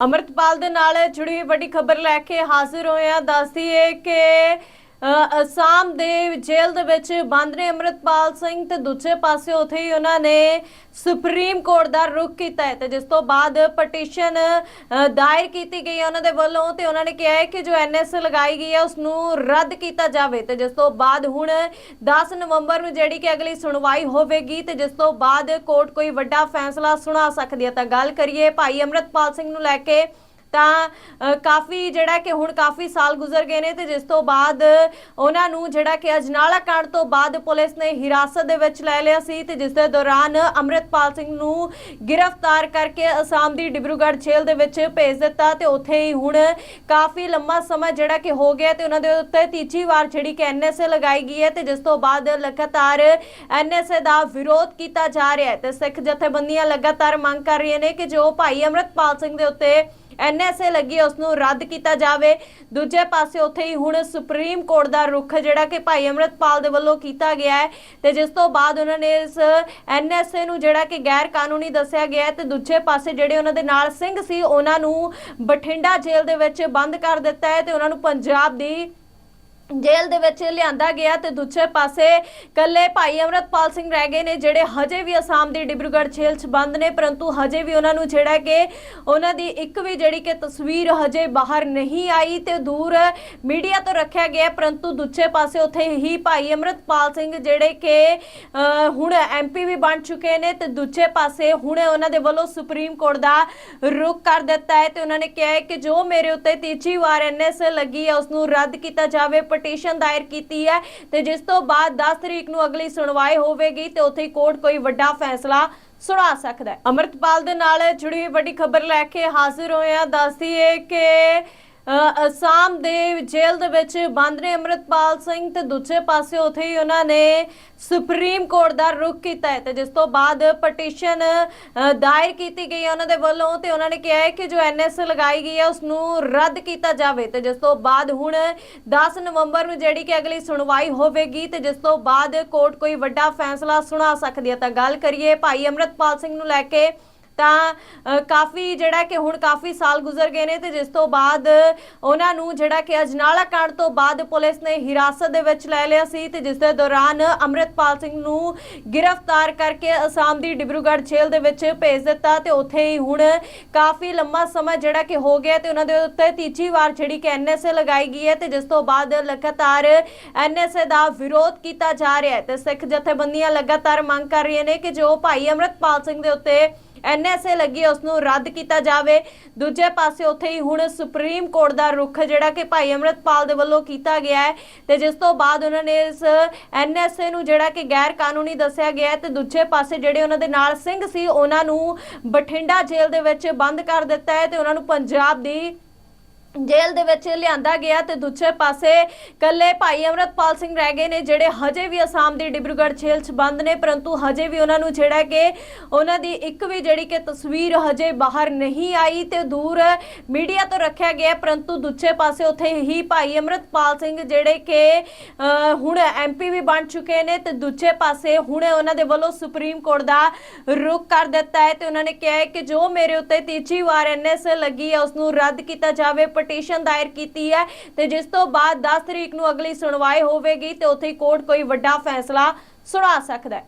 ਅਮਰਤਪਾਲ ਦੇ ਨਾਲ ਜੁੜੀ ਵੱਡੀ ਖਬਰ ਲੈ ਕੇ ਹਾਜ਼ਰ ਹੋਏ ਆ ਦੱਸਦੀਏ ਕਿ ਅਸਾਮ ਦੇ ਜੇਲ੍ਹ ਦੇ ਵਿੱਚ ਬੰਦ ਨੇ ਅਮਰਤਪਾਲ ਸਿੰਘ ਤੇ ਦੂਜੇ ਪਾਸੇ ਉੱਥੇ ਹੀ ਉਹਨਾਂ ਨੇ ਸੁਪਰੀਮ ਕੋਰਟ ਦਾ ਰੁਖ ਕੀਤਾ ਹੈ ਤੇ ਜਿਸ ਤੋਂ ਬਾਅਦ ਪਟੀਸ਼ਨ ਦਾਇਰ ਕੀਤੀ ਗਈ ਹੈ ਉਹਨਾਂ ਦੇ ਵੱਲੋਂ ਤੇ ਉਹਨਾਂ ਨੇ ਕਿਹਾ ਹੈ ਕਿ ਜੋ ਐਨਐਸ ਲਗਾਈ ਗਈ ਹੈ ਉਸ ਨੂੰ ਰੱਦ ਕੀਤਾ ਜਾਵੇ ਤੇ ਜਿਸ ਤੋਂ ਬਾਅਦ ਹੁਣ 10 ਨਵੰਬਰ ਨੂੰ ਜਿਹੜੀ ਕਿ ਅਗਲੀ ਸੁਣਵਾਈ ਹੋਵੇਗੀ ਤੇ ਜਿਸ ਤੋਂ ਬਾਅਦ ਕੋਰਟ ਕੋਈ ਵੱਡਾ ਫੈਸਲਾ ਸੁਣਾ ਸਕਦੀ ਹੈ। ਤਾਂ ਗੱਲ ਕਰੀਏ ਭਾਈ ਅਮਰਤਪਾਲ ਸਿੰਘ ਨੂੰ ਲੈ ਕੇ ਤਾਂ ਕਾਫੀ ਜਿਹੜਾ ਕਿ ਹੁਣ ਕਾਫੀ ਸਾਲ ਗੁਜ਼ਰ ਗਏ ਨੇ ਤੇ ਜਿਸ ਤੋਂ ਬਾਅਦ ਉਹਨਾਂ ਨੂੰ ਜਿਹੜਾ ਕਿ ਅਜਨਾਲਾ ਕਾਂਡ ਤੋਂ ਬਾਅਦ ਪੁਲਿਸ ਨੇ ਹਿਰਾਸਤ ਦੇ ਵਿੱਚ ਲੈ ਲਿਆ ਸੀ ਤੇ ਜਿਸ ਦੇ ਦੌਰਾਨ ਅੰਮ੍ਰਿਤਪਾਲ ਸਿੰਘ ਨੂੰ ਗ੍ਰਿਫਤਾਰ ਕਰਕੇ ਅਸਾਮ ਦੀ ਡਿਬਰੂਗੜ੍ਹ ਜੇਲ੍ਹ ਦੇ ਵਿੱਚ ਭੇਜ ਦਿੱਤਾ ਤੇ ਉੱਥੇ ਹੀ ਹੁਣ ਕਾਫੀ ਲੰਮਾ ਸਮਾਂ ਜਿਹੜਾ ਕਿ ਹੋ ਗਿਆ ਤੇ ਉਹਨਾਂ ਦੇ ਉੱਤੇ ਤੀਜੀ ਵਾਰ ਜਿਹੜੀ ਕਿ ਐਨਐਸਏ ਲਗਾਈ ਗਈ ਹੈ ਤੇ ਜਿਸ ਤੋਂ ਬਾਅਦ ਲਗਾਤਾਰ ਐਨਐਸਏ ਦਾ ਵਿਰੋਧ ਕੀਤਾ ਜਾ ਰਿਹਾ ਹੈ ਤੇ ਸਿੱਖ ਜਥੇਬੰਦੀਆਂ ਲਗਾਤਾਰ ਮੰਗ ਕਰ ਰਹੀਆਂ ਨੇ ਕਿ ਜੋ ਭਾਈ ਅਮਰਤਪਾਲ ਸਿੰਘ ਦੇ ਉੱਤੇ ਐਨਐਸਏ ਲੱਗੀ ਹੈ, ਉਸ ਨੂੰ ਰੱਦ ਕੀਤਾ ਜਾਵੇ। ਦੂਜੇ ਪਾਸੇ ਉੱਥੇ ਹੀ ਹੁਣ ਸੁਪਰੀਮ ਕੋਰਟ ਦਾ ਰੁਖ ਜਿਹੜਾ ਕਿ ਭਾਈ ਅਮਰਤਪਾਲ ਦੇ ਵੱਲੋਂ ਕੀਤਾ ਗਿਆ ਹੈ ਤੇ ਜਿਸ ਤੋਂ ਬਾਅਦ ਉਹਨਾਂ ਨੇ ਇਸ ਐਨਐਸਏ ਨੂੰ ਜਿਹੜਾ ਕਿ ਗੈਰ ਕਾਨੂੰਨੀ ਦੱਸਿਆ ਗਿਆ ਹੈ ਤੇ ਦੂਜੇ ਪਾਸੇ ਜਿਹੜੇ ਉਹਨਾਂ ਦੇ ਨਾਲ ਸਿੰਘ ਸੀ ਉਹਨਾਂ ਨੂੰ ਬਠਿੰਡਾ ਜੇਲ੍ਹ ਦੇ ਵਿੱਚ ਬੰਦ ਕਰ ਦਿੱਤਾ ਹੈ ਤੇ ਉਹਨਾਂ ਨੂੰ ਪੰਜਾਬ ਦੀ ਜੇਲ੍ਹ ਦੇ ਵਿੱਚ ਲਿਆਂਦਾ ਗਿਆ ਤੇ ਦੂਜੇ ਪਾਸੇ ਕੱਲੇ ਭਾਈ ਅਮਰਤਪਾਲ ਸਿੰਘ ਰਹਿ ਗਏ ਨੇ ਜਿਹੜੇ ਹਜੇ ਵੀ ਅਸਾਮ ਦੀ ਡਿਬਰੂਗੜ੍ਹ ਜੇਲ੍ਹ 'ਚ ਬੰਦ ਨੇ ਪਰੰਤੂ ਹਜੇ ਵੀ ਉਹਨਾਂ ਨੂੰ ਜਿਹੜਾ ਕਿ ਉਹਨਾਂ ਦੀ ਇੱਕ ਵੀ ਜਿਹੜੀ ਕਿ ਤਸਵੀਰ ਹਜੇ ਬਾਹਰ ਨਹੀਂ ਆਈ ਤੇ ਦੂਰ ਮੀਡੀਆ ਤੋਂ ਰੱਖਿਆ ਗਿਆ ਪਰੰਤੂ ਦੂਜੇ ਪਾਸੇ ਉੱਥੇ ਹੀ ਭਾਈ ਅਮਰਤਪਾਲ ਸਿੰਘ ਜਿਹੜੇ ਕਿ ਅਹ, ਹੁਣ ਐਮਪੀ ਵੀ ਬਣ ਚੁੱਕੇ ਨੇ ਤੇ ਦੂਜੇ ਪਾਸੇ ਹੁਣ ਉਹਨਾਂ ਦੇ ਵੱਲੋਂ ਸੁਪਰੀਮ ਕੋਰਟ ਦਾ ਰੁਖ ਕਰ ਦਿੱਤਾ ਹੈ ਤੇ ਉਹਨਾਂ ਨੇ ਕਿਹਾ ਹੈ ਕਿ ਜੋ ਮੇਰੇ ਉੱਤੇ ਤੀਜੀ ਵਾਰ ਐਨਐਸ ਲੱਗੀ ਹੈ ਉਸ ਨੂੰ ਰੱਦ ਕੀਤਾ ਜਾਵੇ ਪਟੀਸ਼ਨ ਦਾਇਰ ਕੀਤੀ ਹੈ ਤੇ ਜਿਸ ਤੋਂ ਬਾਅਦ 10 ਤਰੀਕ ਨੂੰ ਅਗਲੀ ਸੁਣਵਾਈ ਹੋਵੇਗੀ ਤੇ ਉੱਥੇ ਕੋਰਟ ਕੋਈ ਵੱਡਾ ਫੈਸਲਾ ਸੁਣਾ ਸਕਦਾ ਹੈ। ਅਮਰਤਪਾਲ ਦੇ ਨਾਲ ਜੁੜੀ ਵੱਡੀ ਖਬਰ ਲੈ ਕੇ ਹਾਜ਼ਰ ਹੋਏ ਆ ਦੱਸਦੀਏ ਕਿ ਅਸਾਮ ਦੇ ਜੇਲ੍ਹ ਦੇ ਵਿੱਚ ਬੰਦ ਨੇ ਅਮਰਤਪਾਲ ਸਿੰਘ ਤੇ ਦੂਜੇ ਪਾਸੇ ਉੱਥੇ ਹੀ ਉਹਨਾਂ ਨੇ ਸੁਪਰੀਮ ਕੋਰਟ ਦਾ ਰੁਖ ਕੀਤਾ ਹੈ ਤੇ ਜਿਸ ਤੋਂ ਬਾਅਦ ਪਟੀਸ਼ਨ ਦਾਇਰ ਕੀਤੀ ਗਈ ਹੈ ਉਹਨਾਂ ਦੇ ਵੱਲੋਂ ਤੇ ਉਹਨਾਂ ਨੇ ਕਿਹਾ ਹੈ ਕਿ ਜੋ ਐਨਐਸ ਲਗਾਈ ਗਈ ਹੈ ਉਸ ਨੂੰ ਰੱਦ ਕੀਤਾ ਜਾਵੇ ਤੇ ਜਿਸ ਤੋਂ ਬਾਅਦ ਹੁਣ 10 ਨਵੰਬਰ ਨੂੰ ਜਿਹੜੀ ਕਿ ਅਗਲੀ ਸੁਣਵਾਈ ਹੋਵੇਗੀ ਤੇ ਜਿਸ ਤੋਂ ਬਾਅਦ ਕੋਰਟ ਕੋਈ ਵੱਡਾ ਫੈਸਲਾ ਸੁਣਾ ਸਕਦੀ ਹੈ। ਤਾਂ ਗੱਲ ਕਰੀਏ ਭਾਈ ਅਮਰਤਪਾਲ ਸਿੰਘ ਨੂੰ ਲੈ ਕੇ ਤਾਂ ਕਾਫੀ ਜਿਹੜਾ ਕਿ ਹੁਣ ਕਾਫੀ ਸਾਲ ਗੁਜ਼ਰ ਗਏ ਨੇ ਤੇ ਜਿਸ ਤੋਂ ਬਾਅਦ ਉਹਨਾਂ ਨੂੰ ਜਿਹੜਾ ਕਿ ਅਜਨਾਲਾ ਕਾਂਡ ਤੋਂ ਬਾਅਦ ਪੁਲਿਸ ਨੇ ਹਿਰਾਸਤ ਦੇ ਵਿੱਚ ਲੈ ਲਿਆ ਸੀ ਤੇ ਜਿਸ ਦੇ ਦੌਰਾਨ ਅੰਮ੍ਰਿਤਪਾਲ ਸਿੰਘ ਨੂੰ ਗ੍ਰਿਫਤਾਰ ਕਰਕੇ ਅਸਾਮ ਦੀ ਡਿਬਰੂਗੜ੍ਹ ਜੇਲ੍ਹ ਦੇ ਵਿੱਚ ਭੇਜ ਦਿੱਤਾ ਤੇ ਉੱਥੇ ਹੀ ਹੁਣ ਕਾਫੀ ਲੰਮਾ ਸਮਾਂ ਜਿਹੜਾ ਕਿ ਹੋ ਗਿਆ ਤੇ ਉਹਨਾਂ ਦੇ ਉੱਤੇ ਤੀਜੀ ਵਾਰ ਜਿਹੜੀ ਕਿ ਐਨਐਸਏ ਲਗਾਈ ਗਈ ਹੈ ਤੇ ਜਿਸ ਤੋਂ ਬਾਅਦ ਲਗਾਤਾਰ ਐਨਐਸਏ ਦਾ ਵਿਰੋਧ ਕੀਤਾ ਜਾ ਰਿਹਾ ਹੈ ਤੇ ਸਿੱਖ ਜਥੇਬੰਦੀਆਂ ਲਗਾਤਾਰ ਮੰਗ ਕਰ ਰਹੀਆਂ ਨੇ ਕਿ ਜੋ ਭਾਈ ਅਮਰਤਪਾਲ ਸਿੰਘ ਦੇ ਉੱਤੇ ਐਨਐਸਏ ਲੱਗੀ ਉਸ ਨੂੰ ਰੱਦ ਕੀਤਾ ਜਾਵੇ। ਦੂਜੇ ਪਾਸੇ ਉੱਥੇ ਹੀ ਹੁਣ ਸੁਪਰੀਮ ਕੋਰਟ ਦਾ ਰੁਖ ਜਿਹੜਾ ਕਿ ਭਾਈ ਅਮਰਤਪਾਲ ਦੇ ਵੱਲੋਂ ਕੀਤਾ ਗਿਆ ਹੈ ਤੇ ਜਿਸ ਤੋਂ ਬਾਅਦ ਉਹਨਾਂ ਨੇ ਇਸ ਐਨਐਸਏ ਨੂੰ ਜਿਹੜਾ ਕਿ ਗੈਰ ਕਾਨੂੰਨੀ ਦੱਸਿਆ ਗਿਆ ਹੈ ਤੇ ਦੂਜੇ ਪਾਸੇ ਜਿਹੜੇ ਉਹਨਾਂ ਦੇ ਨਾਲ ਸਿੰਘ ਸੀ, ਉਹਨਾਂ ਨੂੰ ਬਠਿੰਡਾ ਜੇਲ੍ਹ ਦੇ ਵਿੱਚ ਬੰਦ ਕਰ ਦਿੱਤਾ ਹੈ ਤੇ ਉਹਨਾਂ ਨੂੰ ਪੰਜਾਬ ਦੀ ਜੇਲ੍ਹ ਦੇ ਵਿੱਚ ਲਿਆਂਦਾ ਗਿਆ ਤੇ ਦੂਜੇ ਪਾਸੇ ਕੱਲੇ ਭਾਈ ਅਮਰਤਪਾਲ ਸਿੰਘ ਰਹਿ ਗਏ ਨੇ ਜਿਹੜੇ ਹਜੇ ਵੀ ਅਸਾਮ ਦੀ ਡਿਬਰੂਗੜ੍ਹ ਜੇਲ੍ਹ 'ਚ ਬੰਦ ਨੇ ਪਰੰਤੂ ਹਜੇ ਵੀ ਉਹਨਾਂ ਨੂੰ ਜਿਹੜਾ ਕਿ ਉਹਨਾਂ ਦੀ ਇੱਕ ਵੀ ਜਿਹੜੀ ਕਿ ਤਸਵੀਰ ਹਜੇ ਬਾਹਰ ਨਹੀਂ ਆਈ ਤੇ ਦੂਰ ਮੀਡੀਆ ਤੋਂ ਰੱਖਿਆ ਗਿਆ ਪਰੰਤੂ ਦੂਜੇ ਪਾਸੇ ਉੱਥੇ ਹੀ ਭਾਈ ਅਮਰਤਪਾਲ ਸਿੰਘ ਜਿਹੜੇ ਕਿ ਅਹ, ਹੁਣ ਐਮਪੀ ਵੀ ਬਣ ਚੁੱਕੇ ਨੇ ਤੇ ਦੂਜੇ ਪਾਸੇ ਹੁਣ ਉਹਨਾਂ ਦੇ ਵੱਲੋਂ ਸੁਪਰੀਮ ਕੋਰਟ ਦਾ ਰੁਖ ਕਰ ਦਿੱਤਾ ਹੈ ਤੇ ਉਹਨਾਂ ਨੇ ਕਿਹਾ ਹੈ ਕਿ ਜੋ ਮੇਰੇ ਉੱਤੇ ਤੀਜੀ ਵਾਰ ਐਨਐਸ ਲੱਗੀ ਹੈ ਉਸ ਨੂੰ ਰੱਦ ਕੀਤਾ ਜਾਵੇ ਪਟੀਸ਼ਨ ਦਾਇਰ ਕੀਤੀ ਹੈ ਤੇ ਜਿਸ ਤੋਂ ਬਾਅਦ 10 ਤਰੀਕ ਨੂੰ ਅਗਲੀ ਸੁਣਵਾਈ ਹੋਵੇਗੀ ਤੇ ਉੱਥੇ ਕੋਰਟ ਕੋਈ ਵੱਡਾ ਫੈਸਲਾ ਸੁਣਾ ਸਕਦਾ ਹੈ।